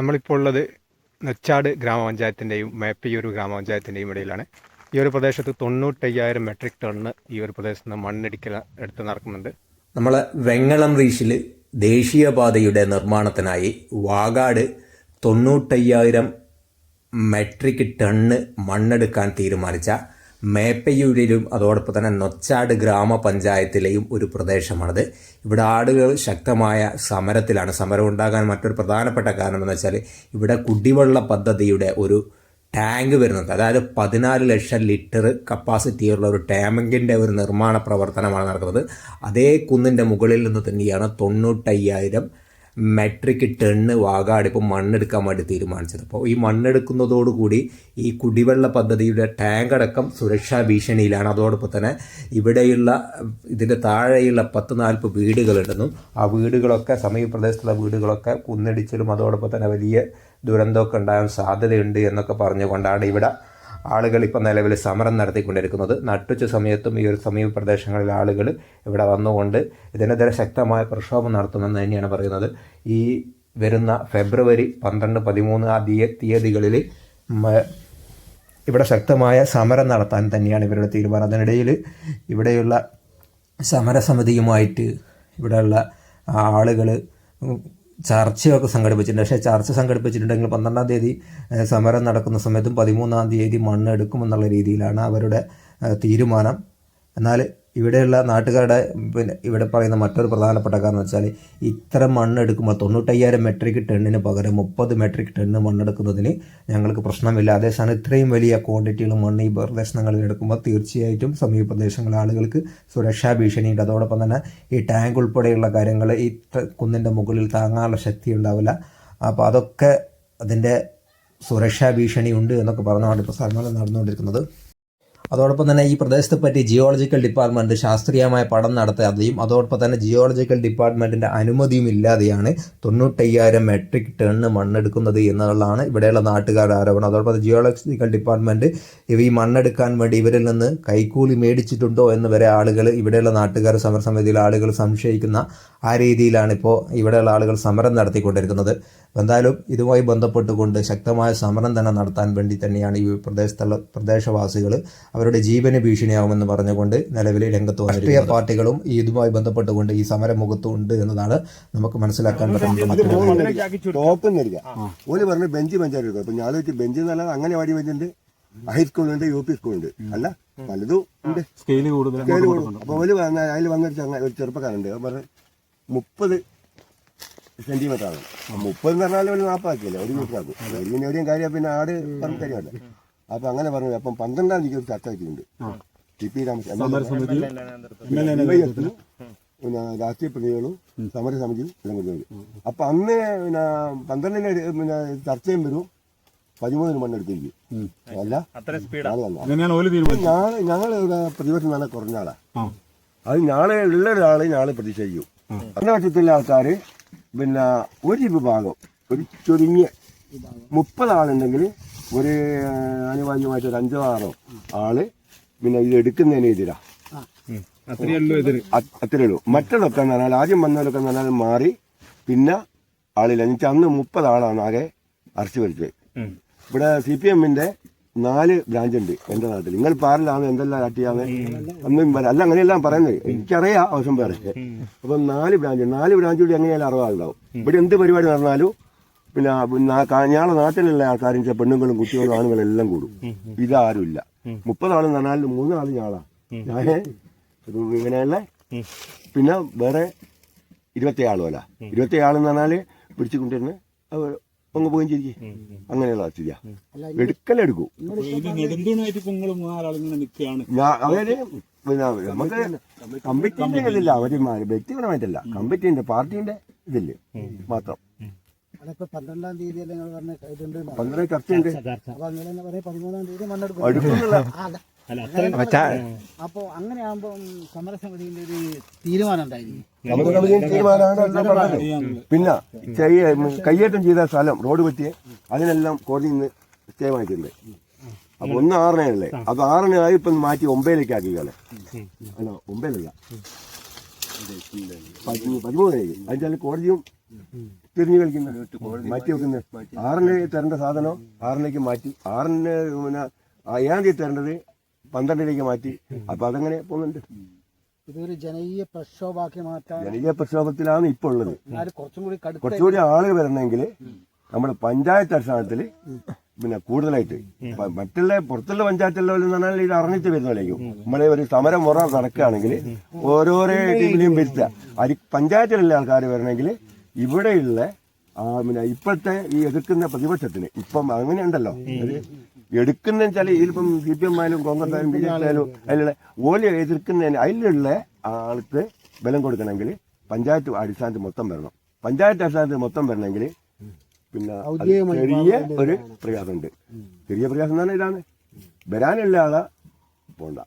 നമ്മളിപ്പോൾ ഉള്ളത് നെച്ചാട് ഗ്രാമപഞ്ചായത്തിന്റെയും മേപ്പയ്യൂർ ഗ്രാമപഞ്ചായത്തിന്റെയും ഇടയിലാണ്. ഈ ഒരു പ്രദേശത്ത് തൊണ്ണൂറ്റയ്യായിരം മെട്രിക് ടണ്ണ് ഈ ഒരു പ്രദേശത്ത് നിന്ന് മണ്ണിടിക്കൽ എടുത്ത് നടക്കുന്നുണ്ട്. നമ്മൾ വെങ്ങളം റീഷിൽ ദേശീയപാതയുടെ നിർമ്മാണത്തിനായി വാഗാട് തൊണ്ണൂറ്റയ്യായിരം മെട്രിക് ടണ്ണ് മണ്ണെടുക്കാൻ തീരുമാനിച്ച മേപ്പയ്യൂരിലും അതോടൊപ്പം തന്നെ നൊച്ചാട് ഗ്രാമപഞ്ചായത്തിലെയും ഒരു പ്രദേശമാണിത്. ഇവിടെ ആടുകൾ ശക്തമായ സമരത്തിലാണ്. സമരം ഉണ്ടാകാൻ മറ്റൊരു പ്രധാനപ്പെട്ട കാരണം എന്ന് വെച്ചാൽ ഇവിടെ കുടിവെള്ള പദ്ധതിയുടെ ഒരു ടാങ്ക് വരുന്നുണ്ട്. അതായത് പതിനാല് ലക്ഷം ലിറ്റർ കപ്പാസിറ്റിയുള്ള ഒരു ടാങ്കിന്റെ ഒരു നിർമ്മാണ പ്രവർത്തനമാണ് നടക്കുന്നത്. അതേ കുന്നിന്റെ മുകളിൽ നിന്ന് തന്നെയാണ് തൊണ്ണൂറ്റയ്യായിരം മെട്രിക് ടണ്ണ് വാഗാട് ഇപ്പോൾ മണ്ണെടുക്കാൻ വേണ്ടി തീരുമാനിച്ചത്. അപ്പോൾ ഈ മണ്ണെടുക്കുന്നതോടുകൂടി ഈ കുടിവെള്ള പദ്ധതിയുടെ ടാങ്ക് അടക്കം സുരക്ഷാ ഭീഷണിയിലാണ്. അതോടൊപ്പം തന്നെ ഇവിടെയുള്ള ഇതിന്റെ താഴെയുള്ള പത്ത് നാൽപ്പത് വീടുകളുണ്ടെന്നും ആ വീടുകളൊക്കെ സമീപപ്രദേശത്തുള്ള വീടുകളൊക്കെ കുന്നിടിച്ചിലും അതോടൊപ്പം തന്നെ വലിയ ദുരന്തമൊക്കെ ഉണ്ടാകാൻ സാധ്യതയുണ്ട് എന്നൊക്കെ പറഞ്ഞുകൊണ്ടാണ് ഇവിടെ ആളുകൾ ഇപ്പോൾ നിലവിൽ സമരം നടത്തിക്കൊണ്ടിരിക്കുന്നത്. നട്ടുച്ച സമയത്തും ഈ ഒരു സമീപ പ്രദേശങ്ങളിൽ ആളുകൾ ഇവിടെ വന്നുകൊണ്ട് ഇതിനെതിരെ ശക്തമായ പ്രക്ഷോഭം നടത്തുമെന്ന് തന്നെയാണ് പറയുന്നത്. ഈ വരുന്ന ഫെബ്രുവരി പന്ത്രണ്ട് പതിമൂന്ന് ആ തീയ തീയതികളിൽ ഇവിടെ ശക്തമായ സമരം നടത്താൻ തന്നെയാണ് ഇവരുടെ തീരുമാനം. അതിനിടയിൽ ഇവിടെയുള്ള സമരസമിതിയുമായിട്ട് ഇവിടെയുള്ള ആളുകൾ ചർച്ചയൊക്കെ സംഘടിപ്പിച്ചിട്ടുണ്ട്. പക്ഷേ ചർച്ച സംഘടിപ്പിച്ചിട്ടുണ്ടെങ്കിൽ പന്ത്രണ്ടാം തീയതി സമരം നടക്കുന്ന സമയത്തും പതിമൂന്നാം തീയതി മണ്ണ് എടുക്കുമെന്നുള്ള രീതിയിലാണ് അവരുടെ തീരുമാനം. എന്നാൽ ഇവിടെയുള്ള നാട്ടുകാരുടെ പിന്നെ ഇവിടെ പറയുന്ന മറ്റൊരു പ്രധാനപ്പെട്ട കാരണം വെച്ചാൽ ഇത്ര മണ്ണ് എടുക്കുമ്പോൾ തൊണ്ണൂറ്റയ്യായിരം മെട്രിക് ടണ്ണിന് പകരം മുപ്പത് മെട്രിക് ടണ്ണ് മണ്ണെടുക്കുന്നതിന് ഞങ്ങൾക്ക് പ്രശ്നമില്ല. അതേസമയം ഇത്രയും വലിയ ക്വാണ്ടിറ്റികൾ മണ്ണ് ഈ പ്രദേശങ്ങളിൽ എടുക്കുമ്പോൾ തീർച്ചയായിട്ടും സമീപ പ്രദേശങ്ങളിലെ ആളുകൾക്ക് സുരക്ഷാ ഭീഷണിയുണ്ട്. അതോടൊപ്പം തന്നെ ഈ ടാങ്ക് ഉൾപ്പെടെയുള്ള കാര്യങ്ങൾ ഈ കുന്നിന്റെ മുകളിൽ താങ്ങാനുള്ള ശക്തി ഉണ്ടാവില്ല. അപ്പോൾ അതൊക്കെ അതിന്റെ സുരക്ഷാ ഭീഷണി ഉണ്ട് എന്നൊക്കെ പറഞ്ഞുകൊണ്ട് ഇപ്പോൾ നടന്നുകൊണ്ടിരിക്കുന്നത്. അതോടൊപ്പം തന്നെ ഈ പ്രദേശത്തെ പറ്റി ജിയോളജിക്കൽ ഡിപ്പാർട്ട്മെന്റ് ശാസ്ത്രീയമായ പഠനം നടത്താതെയും അതോടൊപ്പം തന്നെ ജിയോളജിക്കൽ ഡിപ്പാർട്ട്മെന്റിന്റെ അനുമതിയും ഇല്ലാതെയാണ് തൊണ്ണൂറ്റയ്യായിരം മെട്രിക് ടണ്ണ് മണ്ണെടുക്കുന്നത് എന്നുള്ളതാണ് ഇവിടെയുള്ള നാട്ടുകാരുടെ ആരോപണം. അതോടൊപ്പം ജിയോളജിക്കൽ ഡിപ്പാർട്ട്മെന്റ് ഇവ ഈ മണ്ണെടുക്കാൻ വേണ്ടി ഇവരിൽ നിന്ന് കൈക്കൂലി മേടിച്ചിട്ടുണ്ടോ എന്ന് വരെ ആളുകൾ ഇവിടെയുള്ള നാട്ടുകാർ സമരസമിതിയിലെ ആളുകൾ സംശയിക്കുന്ന ആ രീതിയിലാണ് ഇപ്പോൾ ഇവിടെയുള്ള ആളുകൾ സമരം നടത്തിക്കൊണ്ടിരിക്കുന്നത്. എന്തായാലും ഇതുമായി ബന്ധപ്പെട്ടുകൊണ്ട് ശക്തമായ സമരം തന്നെ നടത്താൻ വേണ്ടി തന്നെയാണ് ഈ പ്രദേശത്തുള്ള പ്രദേശവാസികൾ അവരുടെ ജീവന് ഭീഷണിയാവുമെന്ന് പറഞ്ഞുകൊണ്ട് നിലവിൽ രംഗത്ത് രാഷ്ട്രീയ പാർട്ടികളും ഇതുമായി ബന്ധപ്പെട്ടുകൊണ്ട് ഈ സമരം മുഖത്തുണ്ട് എന്നതാണ് നമുക്ക് മനസ്സിലാക്കാൻ പറ്റുന്നത്. ഓൽ പറഞ്ഞ് ബെഞ്ച് പഞ്ചായത്ത് ഞാൻ ബെഞ്ച് എന്നല്ല അങ്ങനെ വാടി ബെഞ്ചുണ്ട്. ഹൈസ്കൂളുണ്ട് യു പി സ്കൂളുണ്ട് അല്ല പലതും ഉണ്ട്. കൂടുതൽ കൂടും. അപ്പൊ ഓൽ വന്ന അതിൽ വന്നൊരു ഒരു ചെറുപ്പക്കാരുണ്ട് അവൻ പറഞ്ഞ് മുപ്പത് സെന്റിമീറ്റർ ആണ്. മുപ്പത് എന്ന് പറഞ്ഞാൽ ഒരു നാപ്പാക്കിയല്ലേ? ഒരു മീറ്റർ ആക്കും. എവിടെയും കാര്യം പിന്നെ ആട് പറഞ്ഞ കാര്യമല്ല അപ്പൊ അങ്ങനെ പറഞ്ഞു. അപ്പം പന്ത്രണ്ടാം തീയതി ഒരു ചർച്ച വെച്ചിട്ടുണ്ട് ടി പി പിന്നെ രാഷ്ട്രീയ പ്രതികളും സമരസമിതിയും എല്ലാം കൊണ്ടുവരും അപ്പൊ അന്ന് പിന്നെ പന്ത്രണ്ടിന് പിന്നെ ചർച്ചയും വരും. പതിമൂന്നിന് മണ്ണെടുത്തിരിക്കും അല്ല? ഞാൻ ഞങ്ങൾ പ്രതിപക്ഷം നല്ല കുറഞ്ഞ ആളാ. അത് ഞാളെ ഉള്ള ഒരാളെ ഞാളെ പ്രതിഷേധിക്കും. ഭരണപക്ഷത്തിലെ ആൾക്കാര് പിന്നെ ഒരു വിഭാഗം ഒരു ചുരുങ്ങിയ മുപ്പത് ആളുണ്ടെങ്കിൽ ഒരു അനിവാര്യമായിട്ട് ഒരു അഞ്ചോ ആറോ ആൾ പിന്നെ ഇത് എടുക്കുന്നതിന് എതിരാ എതിര് അത്- അത്രേ ഉള്ളൂ. മറ്റതൊക്കെ എന്ന് പറഞ്ഞാൽ ആദ്യം വന്നവരൊക്കെ എന്ന് പറഞ്ഞാൽ മാറി പിന്നെ ആളില്ല. എന്നുവെച്ചാൽ അന്ന് മുപ്പത് ആളാണ് ആകെ അറസ്റ്റ് വരിച്ചത് ഇവിടെ സി പി എമ്മിന്റെ നാല് ബ്രാഞ്ച് ഉണ്ട് എന്റെ നാട്ടിൽ നിങ്ങൾ പാറിലാണ് എന്തെല്ലാം കാട്ടിയാന്ന് ഒന്നും പറയാം അല്ല അങ്ങനെയെല്ലാം പറയുന്നത്. എനിക്കറിയാം ആവശ്യം പേരൊക്കെ അപ്പൊ നാല് ബ്രാഞ്ച് നാല് ബ്രാഞ്ച് കൂടി എങ്ങനെയാലും അറിവാളുണ്ടാവും ഇവിടെ എന്ത് പരിപാടി നടന്നാലും പിന്നെ ഞങ്ങളുടെ നാട്ടിലുള്ള ആൾക്കാരും പെണ്ണുങ്ങളും കുട്ടികളും ആണുങ്ങളും എല്ലാം കൂടും. ഇതാരും ഇല്ല മുപ്പതാളെന്ന് പറഞ്ഞാൽ മൂന്നാൾ ഞാളാ ഞാൻ ഇങ്ങനെയല്ല? പിന്നെ വേറെ ഇരുപത്തിയാളും അല്ല. ഇരുപത്തിയാളെന്ന് പറഞ്ഞാൽ പിടിച്ചു കൊണ്ടിരുന്ന് അങ്ങ് പോവുകയും ചെയ്യും. അങ്ങനെയുള്ള സ്ഥിതിയാ എടുക്കലെടുക്കും. ഞാൻ അവർ നമുക്ക് കമ്മിറ്റീന്റെ ഇതില്ല അവർ വ്യക്തിപരമായിട്ടല്ല. കമ്മിറ്റീന്റെ പാർട്ടീന്റെ ഇതില്ലേ മാത്രം. അതിപ്പോ പന്ത്രണ്ടാം തീയതി അല്ലേ നിങ്ങൾ പറഞ്ഞ ഇതുണ്ട് എന്ന്. പന്ത്രണ്ട് ചർച്ചയുണ്ട്. അപ്പൊ അങ്ങനെ തന്നെ പറയും. പതിമൂന്നാം തീയതി മണ്ണെടുക്കും അപ്പൊ അങ്ങനെ ആകുമ്പോ സമരസമിതിന്റെ ഒരു തീരുമാനം ഉണ്ടായിരിക്കും പിന്നെ കയ്യേറ്റം ചെയ്ത സ്ഥലം റോഡ് പറ്റിയ അതിനെല്ലാം കോടതി നിന്ന് സ്റ്റേ വാങ്ങിച്ചിട്ടുണ്ട് അപ്പൊ ഒന്ന് ആറിനല്ലേ അപ്പൊ ആറിനായി ഇപ്പൊ മാറ്റി ഒമ്പതിലേക്ക് ആക്കിക്കാളെ അല്ല ഒമ്പതിലല്ല. പതിമൂന്നായി പതിമൂന്നിലേക്ക് അതിന്റെ കോടതിയും തിരിഞ്ഞു കളിക്കുന്നത് മാറ്റി വെക്കുന്നത് ആറിന് തരേണ്ട സാധനം ആറിലേക്ക് മാറ്റി. ആറിന് പിന്നെ ഏഴാം തീയതി തരേണ്ടത് പന്ത്രണ്ടിലേക്ക് മാറ്റി. അപ്പൊ അതങ്ങനെ പോകുന്നുണ്ട്. ഇതൊരു ജനകീയ പ്രക്ഷോഭമാക്കി മാറ്റാൻ ജനകീയ പ്രക്ഷോഭത്തിലാണ് ഇപ്പൊ ഉള്ളത്. കുറച്ചും കൂടി കുറച്ചുകൂടി ആളുകൾ വരണമെങ്കിൽ നമ്മുടെ പഞ്ചായത്ത് അടിസ്ഥാനത്തിൽ പിന്നെ കൂടുതലായിട്ട് മറ്റുള്ള പുറത്തുള്ള പഞ്ചായത്ത് ലെവലിൽ എന്ന് പറഞ്ഞാൽ ഇത് അറിഞ്ഞിട്ട് വരുന്നതായിരിക്കും നമ്മളെ ഒരു സമരം മുറ നടക്കുകയാണെങ്കിൽ ഓരോരോ ടീമിലെയും വരുത്തുക അരി പഞ്ചായത്തിലുള്ള ആൾക്കാർ വരണമെങ്കിൽ ഇവിടെയുള്ള പിന്നെ ഇപ്പോഴത്തെ ഈ എതിർക്കുന്ന പ്രതിപക്ഷത്തിന് ഇപ്പം അങ്ങനെ ഉണ്ടല്ലോ എടുക്കുന്ന വെച്ചാൽ ഇതിലിപ്പം സി പി എം ആയാലും കോൺഗ്രസ് ആയാലും ബി ജെ പി ആയാലും അതിലുള്ള ഓല എതിർക്കുന്നതിന് അതിലുള്ള ആൾക്ക് ബലം കൊടുക്കണമെങ്കിൽ പഞ്ചായത്ത് അടിസ്ഥാനത്തിൽ മൊത്തം വരണം. പഞ്ചായത്ത് അടിസ്ഥാനത്തിൽ മൊത്തം വരണമെങ്കിൽ പിന്നെ ചെറിയ ഒരു പ്രയാസമുണ്ട്. ചെറിയ പ്രയാസം എന്ന് പറഞ്ഞാൽ ഇതാണ്. വരാനുള്ള ആളെ പോണ്ട.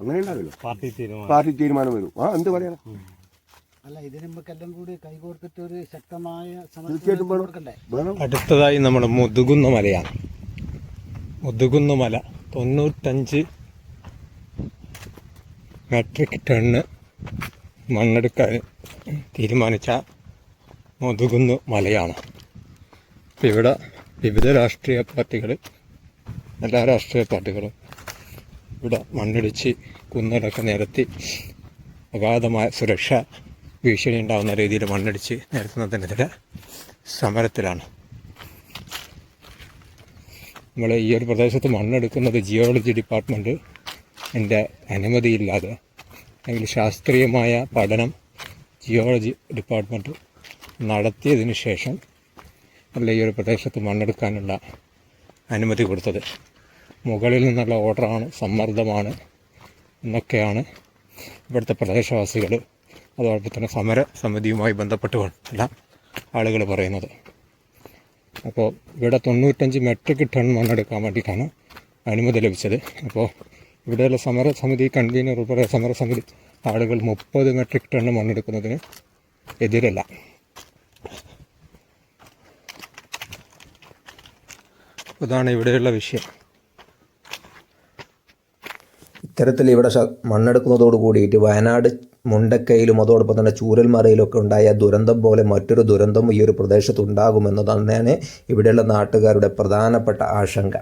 അങ്ങനെ ഉണ്ടാവില്ല. പാർട്ടി തീരുമാനം. പാർട്ടി തീരുമാനം വരും. ആ എന്ത് പറയാ അല്ല ഇതിന് നമുക്കെല്ലാം കൂടി കൈകോർത്തിട്ട് ഒരു ശക്തമായ തീർച്ചയായിട്ടും അടുത്തതായി നമ്മുടെ മുതുകുന്ന മലയാണ്. മുതുകുന്ന മല തൊണ്ണൂറ്റഞ്ച് മെട്രിക് ടണ്ണ് മണ്ണെടുക്കാൻ തീരുമാനിച്ച മുതുകുന്ന മലയാണ്. ഇവിടെ വിവിധ രാഷ്ട്രീയ പാർട്ടികൾ എല്ലാ രാഷ്ട്രീയ പാർട്ടികളും ഇവിടെ മണ്ണിടിച്ച് കുന്നിടൊക്കെ നിരത്തി അഗാധമായ സുരക്ഷ ഭീഷണി ഉണ്ടാകുന്ന രീതിയിൽ മണ്ണടിച്ച് നിരത്തുന്നതിനെതിരെ സമരത്തിലാണ്. നമ്മൾ ഈ ഒരു പ്രദേശത്ത് മണ്ണെടുക്കുന്നത് ജിയോളജി ഡിപ്പാർട്ട്മെന്റ് എന്റെ അനുമതിയില്ലാതെ അല്ലെങ്കിൽ ശാസ്ത്രീയമായ പഠനം ജിയോളജി ഡിപ്പാർട്ട്മെന്റ് നടത്തിയതിന് ശേഷം അല്ല ഈ ഒരു പ്രദേശത്ത് മണ്ണെടുക്കാനുള്ള അനുമതി കൊടുത്തത്. മുകളിൽ നിന്നുള്ള ഓർഡറാണ് സമ്മർദ്ദമാണ് എന്നൊക്കെയാണ് ഇവിടുത്തെ പ്രദേശവാസികൾ അതോടൊപ്പം തന്നെ സമര സമിതിയുമായി ബന്ധപ്പെട്ടുകൊണ്ടുള്ള ആളുകൾ പറയുന്നത്. അപ്പോൾ ഇവിടെ തൊണ്ണൂറ്റഞ്ച് മെട്രിക് ടൺ മണ്ണെടുക്കാൻ വേണ്ടിയിട്ടാണ് അനുമതി ലഭിച്ചത്. അപ്പോൾ ഇവിടെയുള്ള സമര സമിതി കൺവീനർ ഉൾപ്പെടെ സമര സമിതി ആളുകൾ മുപ്പത് മെട്രിക് ടൺ മണ്ണെടുക്കുന്നതിന് എതിരല്ല. ഇതാണ് ഇവിടെയുള്ള വിഷയം. ഇത്തരത്തിൽ ഇവിടെ മണ്ണെടുക്കുന്നതോട് കൂടിയിട്ട് വയനാട് മുണ്ടക്കയിലും അതോടൊപ്പം തന്നെ ചൂരൽമറയിലൊക്കെ ഉണ്ടായ ദുരന്തം പോലെ മറ്റൊരു ദുരന്തം ഈ ഒരു പ്രദേശത്ത് ഉണ്ടാകുമെന്നതാണ് ഇവിടെയുള്ള നാട്ടുകാരുടെ പ്രധാനപ്പെട്ട ആശങ്ക.